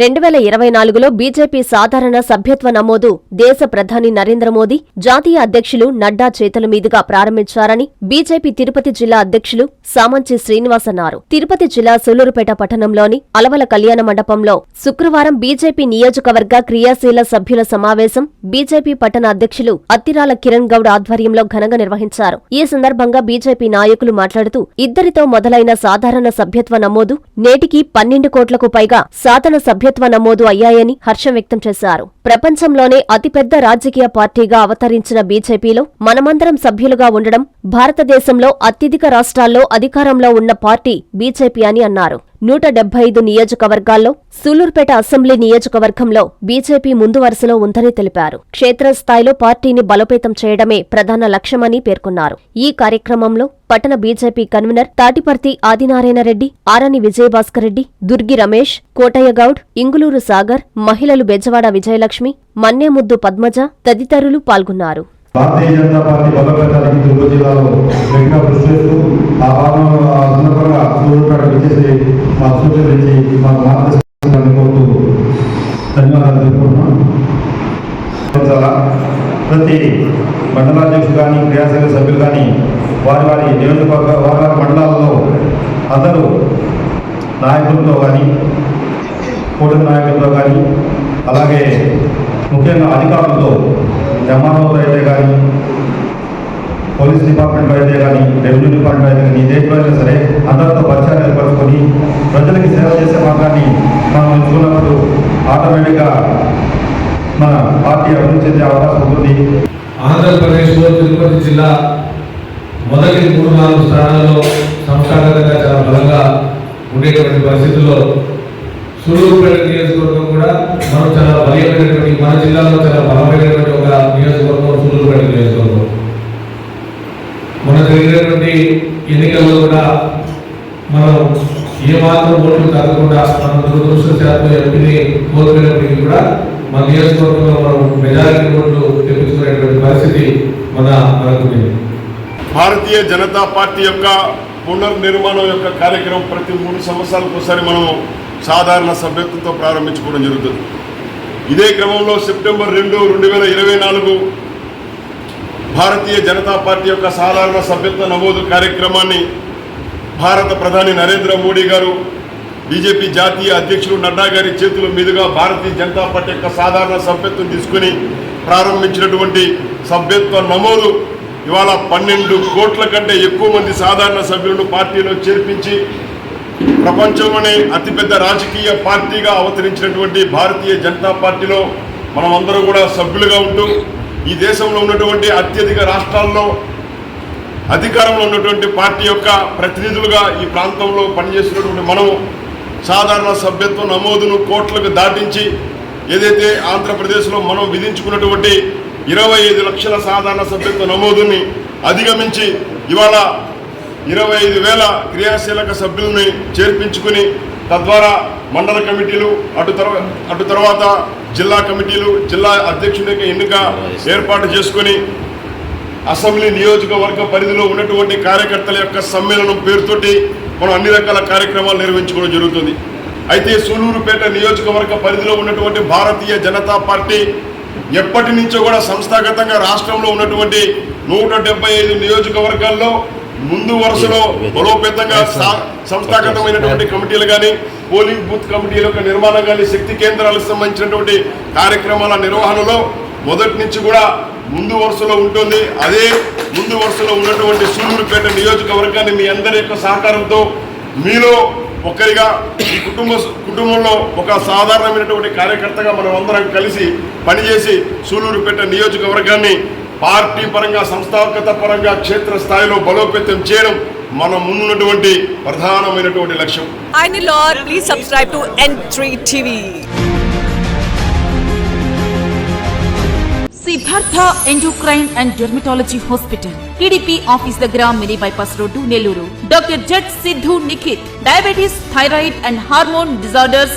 రెండు వేల ఇరవై నాలుగులో బీజేపీ సాధారణ సభ్యత్వ నమోదు దేశ ప్రధాని నరేంద్ర మోదీ జాతీయ అధ్యక్షులు నడ్డా చేతుల మీదుగా ప్రారంభించారని బీజేపీ తిరుపతి జిల్లా అధ్యక్షులు సామంచి శ్రీనివాస్ అన్నారు. తిరుపతి జిల్లా సూలూరుపేట పట్టణంలోని అలవల కళ్యాణ మండపంలో శుక్రవారం బీజేపీ నియోజకవర్గ క్రియాశీల సభ్యుల సమావేశం బీజేపీ పట్టణ అధ్యక్షులు అత్తిరాల కిరణ్ గౌడ్ ఆధ్వర్యంలో ఘనంగా నిర్వహించారు. ఈ సందర్భంగా బీజేపీ నాయకులు మాట్లాడుతూ ఇద్దరితో మొదలైన సాధారణ సభ్యత్వ నమోదు నేటికి పన్నెండు కోట్లకు పైగా సాధన సభ్య సభ్యత్వ నమోదు అయ్యాయని హర్షం వ్యక్తం చేశారు. ప్రపంచంలోనే అతిపెద్ద రాజకీయ పార్టీగా అవతరించిన బీజేపీలో మనమందరం సభ్యులుగా ఉండడం భారతదేశంలో అత్యధిక రాష్ట్రాల్లో అధికారంలో ఉన్న పార్టీ బీజేపీ అని అన్నారు. నూట డెబ్బై ఐదు నియోజకవర్గాల్లో సూలూర్పేట అసెంబ్లీ నియోజకవర్గంలో బీజేపీ ముందు వరుసలో ఉందని తెలిపారు. క్షేత్రస్థాయిలో పార్టీని బలోపేతం చేయడమే ప్రధాన లక్ష్యమని పేర్కొన్నారు. ఈ కార్యక్రమంలో పట్టణ బీజేపీ కన్వీనర్ తాటిపర్తి ఆదినారాయణరెడ్డి ఆరని విజయభాస్కర్ రెడ్డి దుర్గి రమేష్ కోటయ్యగౌడ్ ఇంగులూరు సాగర్ మహిళలు బెజవాడ విజయలక్ష్మి మన్నేముద్దు పద్మజ తదితరులు పాల్గొన్నారు. భారతీయ జనతా పార్టీ బలోపేతానికి తిరుపతి జిల్లాలో గట్టిగా కృషి చేస్తూ ఆ భాగంలో సందర్భంగా సూర్యుపేట విచ్చేసి మా సూచనలు ఇచ్చి మాకు మార్గదర్శకాన్ని ధన్యవాదాలు తెలుపుకుంటున్నాం. ప్రతి మండలాధ్యక్షులు కానీ క్రియాశీల సభ్యులు కానీ వారి వారి నియోజకవర్గ వారి వారి మండలాల్లో అందరూ నాయకులతో కానీ కూటమి నాయకులతో కానీ అలాగే ముఖ్యంగా అధికారులతో ఎంఆర్ఓతో అయితే కానీ పోలీస్ డిపార్ట్మెంట్ అయితే కానీ రెవెన్యూ డిపార్ట్మెంట్ అయితే కానీ దేంట్లో అయినా సరే అందరితో పరిచయాలు ఏర్పరచుకొని ప్రజలకి సేవ చేసే మార్గాన్ని మనం ఎంచుకున్నప్పుడు ఆటోమేటిక్గా మన పార్టీ అభివృద్ధి చెందే అవకాశం ఉంటుంది. ఆంధ్రప్రదేశ్లో తిరుపతి జిల్లా మొదటి మూడు నాలుగు స్థానాల్లో సంస్థాగతంగా చాలా బలంగా ఉండేటువంటి పరిస్థితుల్లో సూలూరుపేట నియోజకవర్గం కూడా మనం చాలా బలమైనటువంటి మన జిల్లాలో చాలా బలమైనటువంటి ఒక నియోజకవర్గం సూలూరుపేట నియోజకవర్గం మన జరిగినటువంటి ఎన్నికల్లో కూడా మనం ఏమాత్రం ఓట్లు కాకుండా మనం దురదృష్టశాతం ఎంపీని కోల్పోయినప్పటికీ కూడా మన నియోజకవర్గంలో మనం మెజారిటీ ఓట్లు తెప్పించుకునేటువంటి పరిస్థితి మన మనకు భారతీయ జనతా పార్టీ యొక్క పునర్నిర్మాణం యొక్క కార్యక్రమం ప్రతి మూడు సంవత్సరాలకు ఒకసారి మనం సాధారణ సభ్యత్వంతో ప్రారంభించుకోవడం జరుగుతుంది. ఇదే క్రమంలో సెప్టెంబర్ రెండు రెండు వేల ఇరవై నాలుగు భారతీయ జనతా పార్టీ యొక్క సాధారణ సభ్యత్వ నమోదు కార్యక్రమాన్ని భారత ప్రధాని నరేంద్ర మోడీ గారు బీజేపీ జాతీయ అధ్యక్షుడు నడ్డా గారి చేతుల మీదుగా భారతీయ జనతా పార్టీ యొక్క సాధారణ సభ్యత్వం తీసుకుని ప్రారంభించినటువంటి సభ్యత్వ నమోదు ఇవాళ పన్నెండు కోట్ల కంటే ఎక్కువ మంది సాధారణ సభ్యులను పార్టీలో చేర్పించి ప్రపంచంలోనే అతిపెద్ద రాజకీయ పార్టీగా అవతరించినటువంటి భారతీయ జనతా పార్టీలో మనమందరం కూడా సభ్యులుగా ఉంటూ ఈ దేశంలో ఉన్నటువంటి అత్యధిక రాష్ట్రాల్లో అధికారంలో ఉన్నటువంటి పార్టీ యొక్క ప్రతినిధులుగా ఈ ప్రాంతంలో పనిచేస్తున్నటువంటి మనము సాధారణ సభ్యత్వ నమోదును కోట్లకు దాటించి ఏదైతే ఆంధ్రప్రదేశ్లో మనం విధించుకున్నటువంటి ఇరవై ఐదు లక్షల సాధారణ సభ్యత్వ నమోదుని అధిగమించి ఇవాళ ఇరవై ఐదు వేల క్రియాశీలక సభ్యుల్ని చేర్పించుకుని తద్వారా మండల కమిటీలు అటు తర్వా అటు తర్వాత జిల్లా కమిటీలు జిల్లా అధ్యక్షుడి ఎన్నిక ఏర్పాటు చేసుకుని అసెంబ్లీ నియోజకవర్గ పరిధిలో ఉన్నటువంటి కార్యకర్తల యొక్క సమ్మేళనం పేరుతోటి మనం అన్ని రకాల కార్యక్రమాలు నిర్వహించుకోవడం జరుగుతుంది. అయితే సూలూరుపేట నియోజకవర్గ పరిధిలో ఉన్నటువంటి భారతీయ జనతా పార్టీ ఎప్పటి నుంచో కూడా సంస్థాగతంగా రాష్ట్రంలో ఉన్నటువంటి నూట ఐదు నియోజకవర్గాల్లో ముందు వరుసలో బలోపేతంగా సంస్థాగతమైనటువంటి కమిటీలు కానీ పోలింగ్ బూత్ కమిటీల యొక్క నిర్మాణం కానీ శక్తి కేంద్రాలకు సంబంధించినటువంటి కార్యక్రమాల నిర్వహణలో మొదటి నుంచి కూడా ముందు వరుసలో ఉంటుంది. అదే ముందు వరుసలో ఉన్నటువంటి సూలూరుపేట నియోజకవర్గాన్ని మీ అందరి యొక్క సహకారంతో మీలో ఒక్కరిగా ఈ కుటుంబ కుటుంబంలో ఒక సాధారణమైనటువంటి కార్యకర్తగా మనం అందరం కలిసి పనిచేసి సూలూరుపేట నియోజకవర్గాన్ని పార్టీ పరంగా సంస్థాగత పరంగా క్షేత్ర స్థాయిలో బలోపేతం చేయడం మన ముందున్నటువంటి ప్రధానమైనటువంటి లక్ష్యం Hi Nilor, please subscribe to N3 TV. Siddhartha endocrine and dermatology hospital TDP office దగ్గర mini bypass road Nellore doctor Z Siddhu Nikhith diabetes thyroid and hormone disorders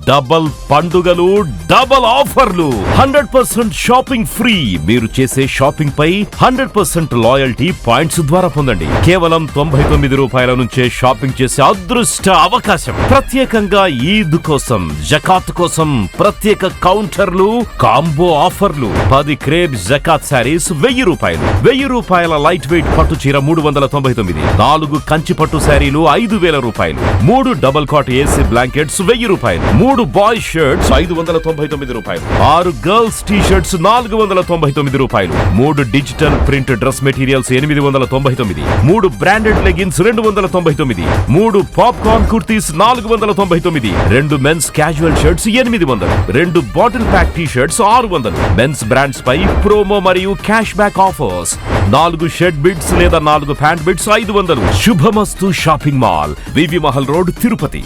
double పండుగలు డబల్ ఆఫర్లు. Hundred percent shopping free. మీరు చేసే shopping పై hundred percent loyalty points ద్వారా పొందండి. కేవలం తొంభై తొమ్మిది రూపాయల నుంచే షాపింగ్ చేసే అదృష్ట అవకాశం. ప్రత్యేకంగా ఈద్ కోసం జకాత్ కోసం ప్రత్యేక కౌంటర్లు కాంబో ఆఫర్లు. పది క్రేబ్ జకాత్ శారీస్ వెయ్యి రూపాయలు. వెయ్యి రూపాయల లైట్ వెయిట్ పట్టు చీర మూడు వందల తొంభై తొమ్మిది. నాలుగు కంచి పట్టు శారీలు ఐదు వేల రూపాయలు. మూడు డబల్ కాట్ ఏసీ బ్లాంకెట్స్ వెయ్యి రూపాయలు. మూడు బాయ్ షర్ట్స్ ఐదు వందల తొంభై తొమ్మిది రూపాయలు. ఆరు గర్ల్స్ టీ షర్ట్స్ నాలుగు వందల తొంభై తొమ్మిది రూపాయలు. మూడు డిజిటల్ ప్రింట్ డ్రెస్ మెటీరియల్స్ ఎనిమిది వందల తొంభై తొమ్మిది. మూడు బ్రాండెడ్ లెగిన్స్ రెండు వందల తొంభై తొమ్మిది. మూడు పాప్కార్న్ కుర్తీస్ నాలుగు వందల తొంభై తొమ్మిది. రెండు మెన్స్ క్యాజువల్ షర్ట్స్ ఎనిమిది వందలు. రెండు బాటిల్ ప్యాక్ టీ షర్ట్స్ ఆరు వందలు. మెన్స్ బ్రాండ్స్ పై ప్రోమో మరియు క్యాష్ బ్యాక్ ఆఫర్స్. నాలుగు షర్ట్ బిడ్స్ లేదా నాలుగు ప్యాంట్ బిడ్స్ ఐదు వందలు. Shubhamastu shopping mall. VV Mahal road Tirupati.